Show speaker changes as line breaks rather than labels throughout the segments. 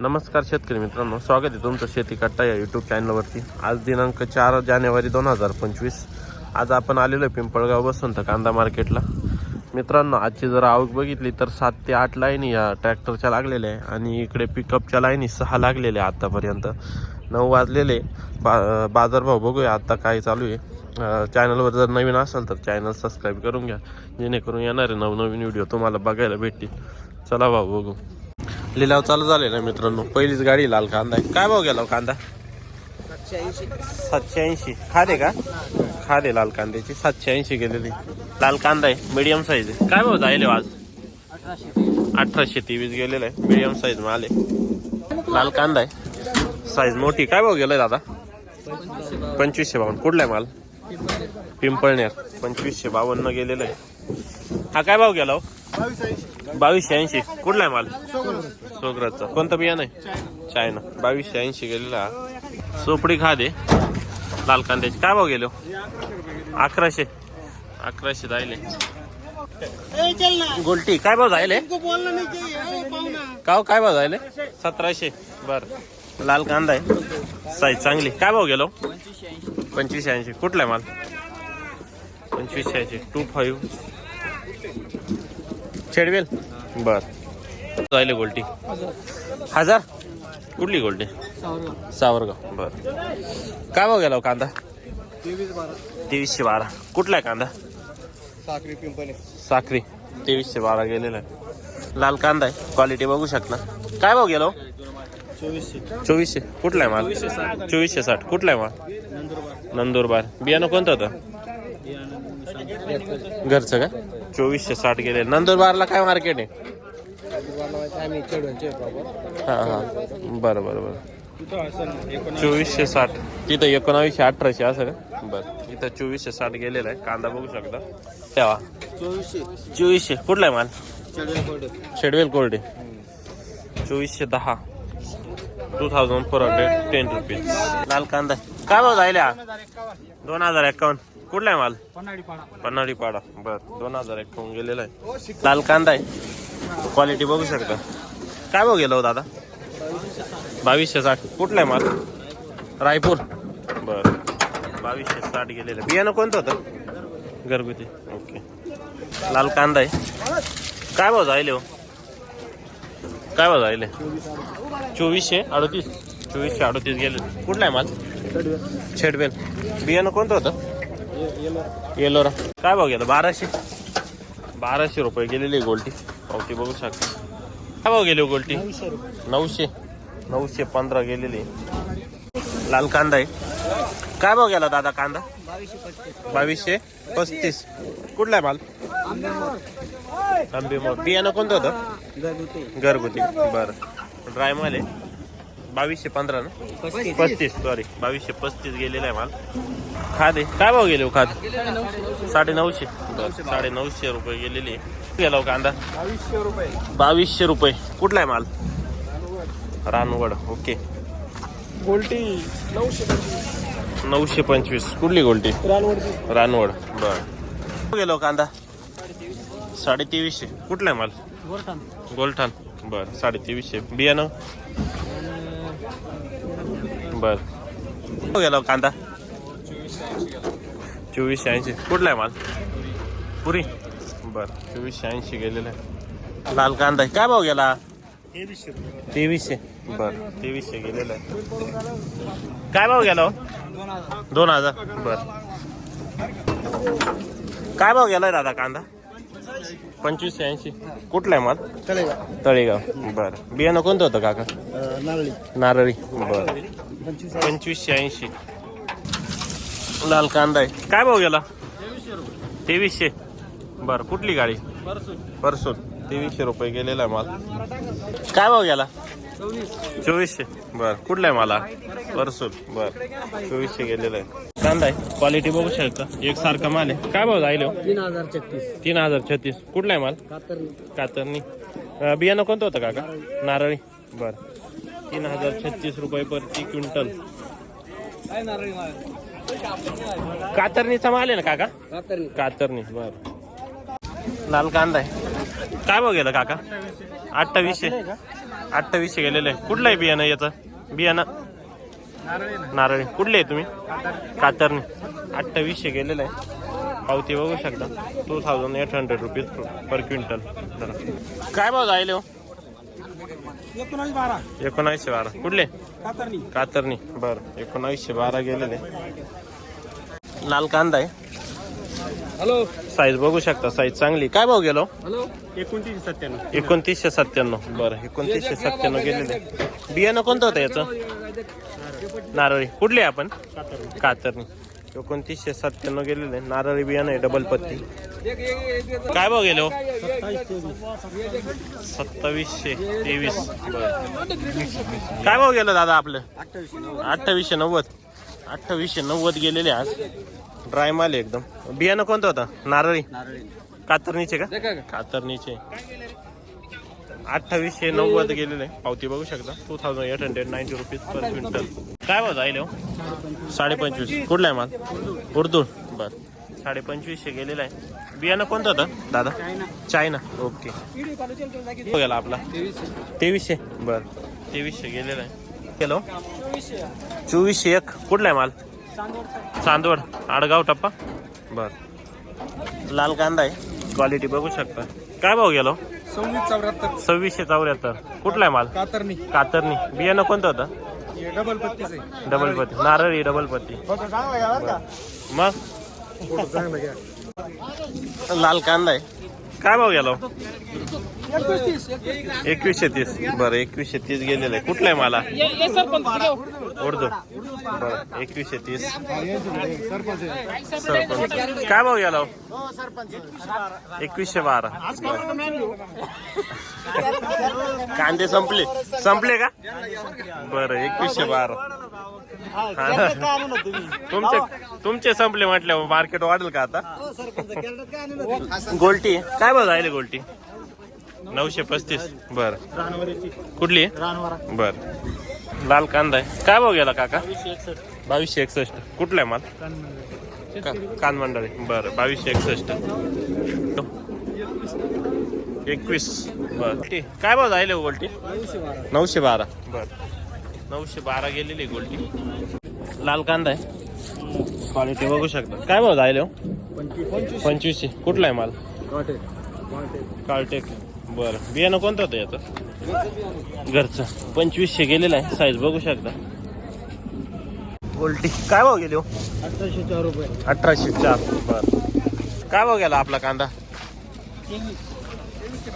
नमस्कार शेतकरी मित्रांनो स्वागत आहे तुमचं शेती कट्टा या यूट्यूब चॅनलवरती आज दिनांक चार जानेवारी दोन हजार पंचवीस. आज आपण आलेलो आहे पिंपळगाव बसवंत कांदा मार्केटला. मित्रांनो आजची जर आवक बघितली तर सात ते आठ लाईनी या ट्रॅक्टरच्या लागलेल्या आहे आणि इकडे पिकअपच्या लाईनी सहा लागलेल्या आहे आत्तापर्यंत नऊ वाजलेले बा बाजारभाव बघूया. आत्ता काय चालू आहे. चॅनलवर जर नवीन असाल तर चॅनल सबस्क्राईब करून घ्या. जेणेकरून येणारे नवनवीन व्हिडिओ तुम्हाला बघायला भेटतील. चला भाऊ बघू. लिलाव चालू झाले ना मित्रांनो. पहिलीच गाडी लाल कांदा. आहे काय भाव गेला हो कांदा? सातशे ऐंशी. खादे का? खादे लाल कांद्याची. सातशे ऐंशी गेलेली. लाल कांदा आहे. मीडियम साईज आहे. काय भाव जायले हो आज? अठराशे तेवीस गेलेलं आहे. मीडियम साईज माल आहे. लाल कांदा आहे. साईज मोठी. काय भाव गेलाय दादा? पंचवीसशे बावन्न. कुठला आहे माल? पिंपळनेर. पंचवीसशे बावन्न गेलेलं आहे. हा काय भाव गेला हो? बावीसशे ऐंशी. कुठला आहे माल? सोगराचा. कोणतं बियाणं आहे? चायना. बावीसशे ऐंशी गेलेला. हा. सोपडी खादे लाल कांद्याची. काय भाव गेलो हो? अकराशे. अकराशे जायले गोलटी. काय भाव जायले का हो, काय भाव जायले सतराशे. बर. लाल कांदा आहे. साईज चांगली. काय भाव गेलो हो? पंचवीसशे ऐंशी. कुठला आहे माल? पंचवीसशे ऐंशी. Two five. छेडवेल? बर. जायले गोल्टी. हजार? कुठली गोल्टी? सावरगाव. बर. काय भाव गेला हो कांदा? तेवीसशे बारा. कुठला आहे कांदा?
साखरी पिंपणे.
साखरी. तेवीसशे बारा गेलेला आहे. लाल कांदा आहे. क्वालिटी बघू शकता. काय भाव गेलो
चोवीसशे.
चोवीसशे. कुठला आहे माल? चोवीसशे साठ. कुठला आहे माल? नंदुरबार. बियाणं कोणतं होतं? घरचं का? चोवीसशे साठ गेले. नंदुरबारला काय मार्केट आहे?
आम्ही चढवणचे प्रॉपर
हा हा. बरं बरं बरं. चोवीसशे साठ. तिथं एकोणावीसशे अठराशे असं का? बरं. इथं चोवीसशे साठ गेलेलं आहे. कांदा बघू शकता. तेव्हा
चोवीसशे.
चोवीसशे कुठला आहे माल? शेडवेल कोरडे चोवीसशे दहा. Two thousand four hundred ten rupees लाल कांदा. काय भाव जायले दोन हजार एक्कावन्न कुठला आहे माल? पन्हाडी पाडा. बर. दोन हजार एक्कावन्न गेलेला आहे. लाल कांदा आहे. क्वालिटी बघू शकता. काय भाव गेलो दादा? बावीसशे साठ. कुठला आहे माल? रायपूर. बर. बावीसशे साठ गेलेलं. बियाणं कोणतं होतं? घरगुती. ओके. लाल कांदा आहे. काय भाव जायले हो? काय भाव जायले? चोवीसशे अडतीस. चोवीसशे अडतीस गेले. कुठला आहे माल? छेडवेल. बियाणं कोणतं होतं? येलोरा. काय भाव गेलं? बाराशे. बाराशे रुपये गेलेली गोल्टी पावती बघू शकता. काय भाव गेले हो गोल्टी? नऊशे. नऊशे पंधरा गेलेली. लाल कांदा आहे. काय भाव गेला दादा कांदा? बावीसशे पस्तीस. कुठला आहे माल? आंबेमोर. बियाणं कोणतं होतं?
घरगुती.
बरं. ड्राय माल आहे. बावीसशे पंधरा ना? पस्तीस. सॉरी बावीसशे पस्तीस गेलेला आहे माल. खादे. काय भाव गेले हो खाद? साडे नऊशे साडे नऊशे रुपये गेलेली आहे. गेला हो कांदा.
बावीसशे रुपये.
बावीसशे रुपये. कुठला आहे माल? रानवड ओके.
गोल्टी नऊशे
नऊशे पंचवीस. कुठली गोल्टी?
रानवडची
रानवड बर. गेलो कांदा. साडे तेवीसशे कुठला आहे माल?
गोरठाण
गोलठाण बर साडे तेवीसशे बियाणं? बर. गेला हो कांदा? चोवीसशे ऐंशी. कुठला आहे माल? पुरी. बर. चोवीसशे ऐंशी गेलेलं आहे. लाल कांदा आहे. काय भाव गेला?
तेवीसशे.
तेवीसशे बर. तेवीसशे गेलेलं आहे. काय भाव गेला हो?
दोन हजार.
बरं. बर काय भाव गेलाय दादा कांदा? पंचवीसशे ऐंशी. कुठला आहे माल?
तळेगाव.
तळेगाव बर. बियाणं कोणतं होतं काका?
नारळी
नारळी. बर. पंचवीसशे ऐंशी. लाल कांदा आहे. काय भाव गेला? तेवीसशे. बर कुठली गाडी? परसून. तेवीसशे रुपये गेलेला आहे माल. काय भाव गेला? चोवीसशे. बर कुठला आहे मला? परसून. बर चोवीसशे गेलेला आहे. कांदा आहे. क्वालिटी बघू शकता. एक सारखा माल आहे. काय भाव जाईल हो?
तीन हजार छत्तीस.
तीन हजार छत्तीस. कुठला आहे माल?
कातर
कातरणी. बियाणं कोणतं होतं काका? नारळी. बर. तीन हजार छत्तीस रुपये प्रति क्विंटल.
काय नारळी
कातरणीचा माल आहे ना काका?
कातर
कातरणी. बर. लाल कांदा आहे. काय भाव गेला काका? अठ्ठावीसशे. अठ्ठावीसशे गेलेलं. आहे कुठलं आहे बियाणं याचं? बियाणं? नारळी. कुठले आहे तुम्ही? कातरणी. अठ्ठावीसशे गेलेलं आहे. पावती बघू शकता. Two thousand eight hundred rupees per quintal काय भाव जायले हो? एकोणावीसशे बारा. कुठले?
कातरणी.
बरं. एकोणावीसशे बारा गेलेले. लाल कांदा आहे.
हॅलो
साईज बघू शकता साईज चांगली. काय भाव गेलो?
हॅलो एकोणतीस सत्त्याण्णव.
एकोणतीसशे सत्त्याण्णव. बरं एकोणतीसशे सत्त्याण्णव गेलेले. बियाणं कोणतं होतं याचं? नारळी कुठले आपण? कातरणी. एकोणतीसशे सत्त्याण्णव गेलेले. नारळी बियाणं आहे डबल पत्ती. काय भाव गेलो सत्तावीसशे तेवीस. बरं. काय भाव गेलं दादा आपलं? अठ्ठावीसशे नव्वद. अठ्ठावीसशे नव्वद गेलेले आज. ड्राय माल आहे एकदम. बियाणं कोणतं होतं? नारळी. कातरणीचे का? कातरणीचे. अठ्ठावीसशे नव्वद गेलेले. पावती बघू शकता. Two thousand eight hundred ninety rupees per quintal काय भाव जाईल हो? साडे पंचवीस कुठला आहे माल? उर्दू. बर. साडे पंचवीसशे गेलेला आहे. बियाणं कोणतं होतं? दादा? चायना. ओके. गेला आपला. तेवीसशे. बर तेवीसशे गेलेला आहे. केलो? चोवीसशे एक. कुठला आहे माल? चांदवड. आडगाव टप्पा? बर. लाल कांदा आहे. क्वालिटी बघू शकता. काय भाव गेलो?
सव्वीस चौऱ्याहत्तर
सव्वीसशे चौऱ्याहत्तर. कुठला आहे माल?
कातरणी.
कातरणी. बियाणं कोणतं होतं?
डबल पत्तीच आहे.
डबल पत्ती. नारळी डबल पत्ती. मग? लाल कांदा आहे. काय भाव गेलो? एकवीसशे तीस. बरं एकवीसशे तीस गेलेलं. आहे कुठला आहे मला? उर्दू. बरं एकवीसशे तीस.
सरपंच.
काय भाव गेला? हो? एकवीसशे बारा. कांदे संपले. संपले का? बरं एकवीसशे बारा. तुमचे तुमचे संपले म्हटल्यावर मार्केट वाढेल का आता? गोल्टी. काय भाव जायले गोल्टी? नऊशे पस्तीस. बर. कुठली? बर. लाल कांदा आहे. काय भाव गेला काका? बावीसशे एकसष्ट. कुठला आहे माल? का- कानमंडळी बरं बावीसशे एकसष्ट. एकवीस. बर. काय भाव जायले हो गोल्टी? नऊशे बारा. बर. नऊशे बारा गेलेली गोल्टी लाल कांदा आहे. क्वालिटी बघू शकता. काय भाव जायले हो?
पंचवीस.
पंचवीसशे. कुठला आहे माल?
वाटे
कार्टेक बरं. बियाणं कोणतं होतं याचं? घरचं. पंचवीसशे गेलेलं आहे. साईज बघू शकता. गोल्टी काय भाव गेले हो?
अठराशे चार रुपये.
अठराशे चार. बर. काय भाव गेला आपला कांदा?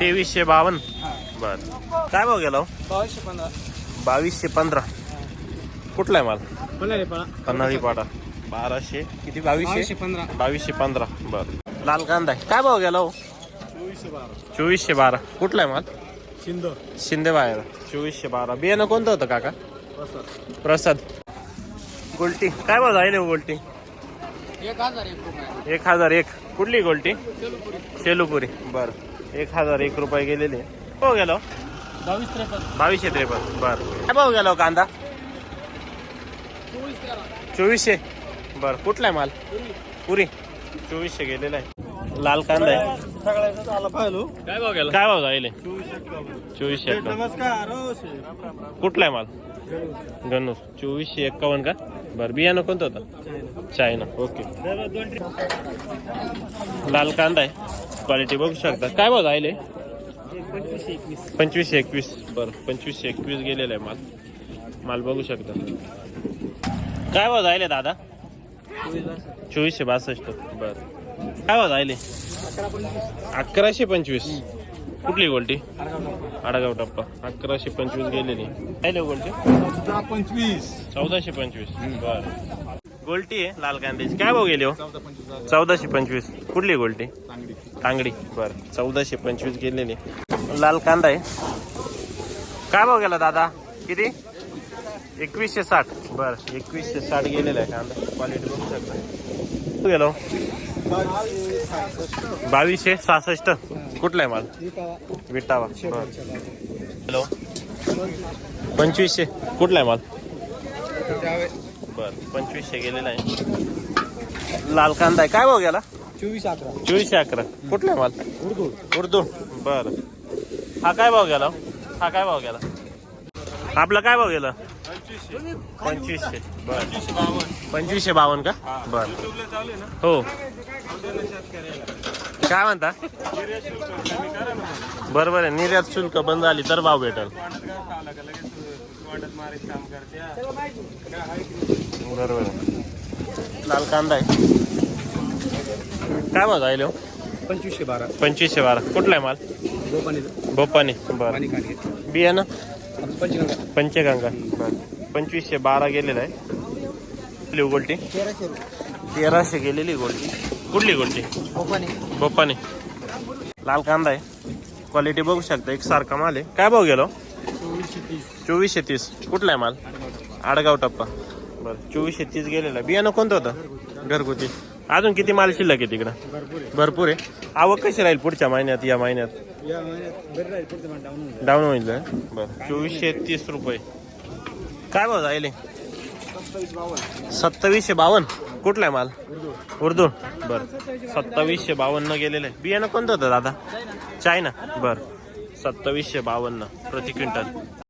तेवीसशे बावन्न. बर. काय भाव गेला हो?
बावीसशे पंधरा
बावीसशे पंधरा. कुठला आहे माल? पन्हाळी पाडा बाराशे. किती? बावीसशे?
बावीसशे पंधरा.
बावीसशे पंधरा. बर. लाल कांदा आहे. काय भाव गेला हो?
चोवीसशे बारा.
चोवीसशे बारा. कुठला आहे माल? शिंदे. बाहेर. चोवीसशे बारा. बियाणं कोणतं होतं काका? प्रसाद. गोल्टी. काय भाव जाईल गोल्टी?
एक हजार एक
हजार एक. कुठली गोल्टी? शेलूपुरी बर. एक हजार एक रुपये गेलेले. हो गेलो
बावीस त्रेपन्न.
बावीसशे त्रेपन्न. बर. काय भाव गेलो कांदा? चोवीसशे बर. कुठला आहे माल? पुरी. चोवीसशे गेलेला आहे. लाल कांदा आहे.
सगळ्याचं झालं पाहिलो.
काय भाव गेला? काय भाव जाईल चोवीसशे एक्कावन्न.
नमस्कार हो शेठ.
कुठला आहे माल? गणूर. चोवीसशे एक्कावन्न का? बरं. बियाणं कोणतं होतं? चायना. ओके. लाल कांदा आहे. क्वालिटी बघू शकता. काय भाव जायले?
पंचवीसशे एकवीस.
पंचवीसशे एकवीस. बरं पंचवीसशे एकवीस गेलेला आहे माल. माल बघू शकता. काय भाव जायले दादा? चोवीसशे बासष्ट. बरं. काय भाव जायले? अकराशे पंचवीस. कुठली गोल्टी? आडगाव टप्पा. अकराशे पंचवीस गेलेली. काय गोल्टी?
पंचवीस.
चौदाशे पंचवीस. बर. गोल्टी आहे लाल कांद्याची. काय भाव गेली हो? चौदाशे पंचवीस. कुठली गोल्टी? तांगडी बर. चौदाशे पंचवीस गेलेली. लाल कांदा आहे. काय भाव गेला दादा? किती? एकवीसशे साठ. बर एकवीसशे साठ गेलेला आहे कांदा. क्वालिटी बघू शकता. कुठं गेलो? बावीसशे सहासष्ट. कुठला आहे माल? विटावा. हॅलो. पंचवीसशे. कुठला आहे माल? बर पंचवीसशे गेलेला आहे. लाल कांदा आहे. काय भाव गेला?
चोवीस अकरा.
चोवीसशे अकरा. कुठला आहे माल?
उर्दू.
उर्दू. बर. हा काय भाव गेला? हा काय भाव गेला? आपलं काय भाव गेलं? पंचवीसशे. बर. पंचवीसशे बावन्न का? बर. हो. काय म्हणता? बरोबर आहे. निर्यात शुल्क बंद झाली तर भाव भेटल. बरोबर आहे. लाल कांदा आहे. काय भाव जाईल
पंचवीसशे बारा.
पंचवीसशे बारा. कुठला आहे माल?
गोपानी
बोपाने बर.
पाणी
बियाणं
पंचगंगा.
पंचगंगा. बर. पंचवीसशे बारा गेलेला आहे. कुठली गोल्टी
तेराशे रुपये.
तेराशे गेलेली गोल्टी कुठली गोल्टी
गोपानी
बोपाने लाल कांदा आहे. क्वालिटी बघू शकता. एक सारखा माल आहे. काय भाव गेलो?
चोवीसशे तीस.
चोवीसशे तीस. कुठला आहे माल? आडगाव टप्पा. बरं. चोवीसशे तीस गेलेला बियाणं कोणतं होतं? घरगुती. अजून किती माल शिल्लक आहे तिकडं? भरपूर आहे. आवक कशी राहील पुढच्या महिन्यात या महिन्यात?
या महिन्यात बरं राहील पुढचं मान डाऊन होईल
डाऊन होईल ना? बरं. चोवीसशे तीस रुपये. काय भाव जायले
सत्तावीस बावन्न.
सत्तावीसशे बावन्न. कुठला आहे माल? उर्दू. बर. सत्तावीसशे बावन्न गेलेलं आहे. बियाणं कोणतं होतं दादा? चायना. बर. सत्तावीसशे बावन्न प्रति क्विंटल.